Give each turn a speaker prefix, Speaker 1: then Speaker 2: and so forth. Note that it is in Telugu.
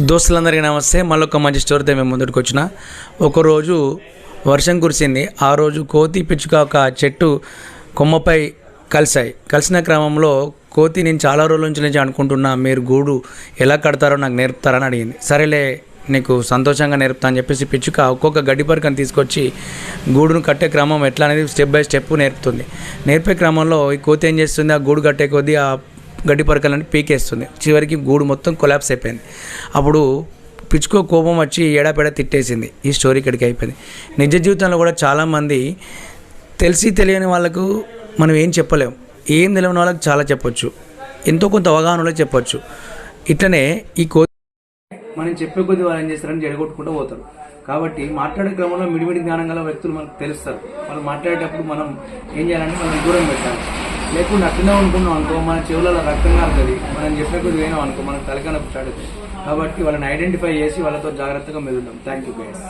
Speaker 1: దోస్తులందరికీ నమస్తే. మళ్ళీ ఒక మంచి స్టోరీతో మేము ముందుకు వచ్చిన. ఒకరోజు వర్షం కురిసింది. ఆ రోజు కోతి పిచ్చుక ఒక చెట్టు కొమ్మపై కలిసాయి కలిసిన క్రమంలో కోతి నేను చాలా రోజుల నుంచి నుంచి అనుకుంటున్నా మీరు గూడు ఎలా కడతారో నాకు నేర్పుతారని అడిగింది. సరేలే నీకు సంతోషంగా నేర్పుతా అని చెప్పేసి పిచ్చుక ఒక్కొక్క గడ్డి పరకను తీసుకొచ్చి గూడును కట్టే క్రమం ఎట్లా అనేది స్టెప్ బై స్టెప్ నేర్పుతుంది. నేర్పే క్రమంలో ఈ కోతి ఏం చేస్తుంది? ఆ గూడు కట్టే కొద్దీ ఆ గడ్డి పరకలని పీకేస్తుంది. చివరికి గూడు మొత్తం కొలాప్స్ అయిపోయింది. అప్పుడు పిచ్చుకో కోపం వచ్చి ఏడాపెడా తిట్టేసింది. ఈ స్టోరీ ఇక్కడికి అయిపోయింది. నిజ జీవితంలో కూడా చాలామంది తెలిసి తెలియని వాళ్ళకు మనం ఏం చెప్పలేం. ఏం తెలియని వాళ్ళకి చాలా చెప్పొచ్చు. ఎంతో కొంత అవగాహనలో చెప్పొచ్చు. ఇట్లనే ఈ కో మనం చెప్పే కొద్ది వాళ్ళు ఏం చేస్తారని జడగొట్టుకుంటూ పోతారు. కాబట్టి మాట్లాడే క్రమంలో మిడిమిడి జ్ఞానం గల వ్యక్తులు మనకు తెలుస్తారు. వాళ్ళు మాట్లాడేటప్పుడు మనం ఏం చేయాలంటే మనం దూరం పెట్టాలి. లేకుండా అట్లనే అనుకున్నాం అనుకో మన చెవులలో రక్తం కారుతుంది. మనం చెప్పే కొద్ది పోయినాం అనుకో మనకు తలకాయ నొప్పి స్టార్ట్ అవుతుంది. కాబట్టి వాళ్ళని ఐడెంటిఫై చేసి వాళ్ళతో జాగ్రత్తగా మెదులుతాం. Thank you guys